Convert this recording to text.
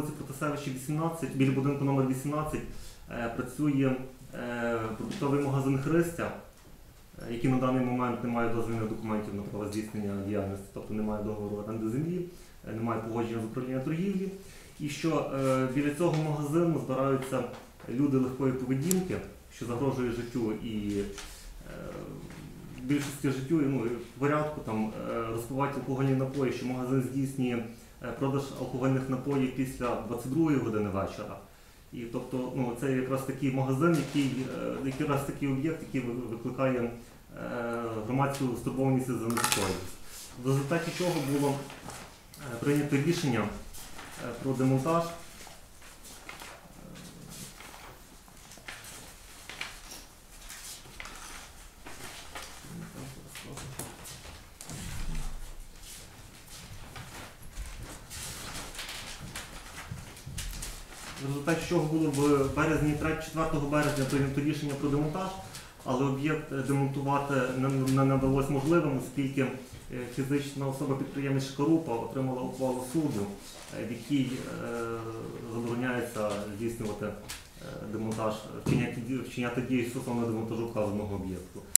вулиці Протасевича 18, біля будинку номер 18 е, працює е, продуктовий магазин Христя, е, який на даний момент не має дозвільних документів на право здійснення діяльності, тобто немає договору оренди землі, немає погодження з управління торгівлі. І що біля цього магазину збираються люди легкої поведінки, що загрожує життю і більшості життю ну, в порядку там розпивати алкогольні напої, що магазин здійснює продаж алкогольних напоїв після 22 години вечора. І тобто, ну, це якраз такий магазин, який е, якраз такий об'єкт, який викликає е, громадську стурбованість за неспокійність. В результаті чого було е, прийнято рішення е, про демонтаж. В результаті чого було в березні 3-4 березня прийнято рішення про демонтаж, але об'єкт е, демонтувати не, надалось можливим, оскільки е, фізична особа підприємець Шкарупа отримала ухвалу суду, е, в якій забороняється здійснювати демонтаж, вчиняти дії стосовно демонтажу вказаного об'єкту.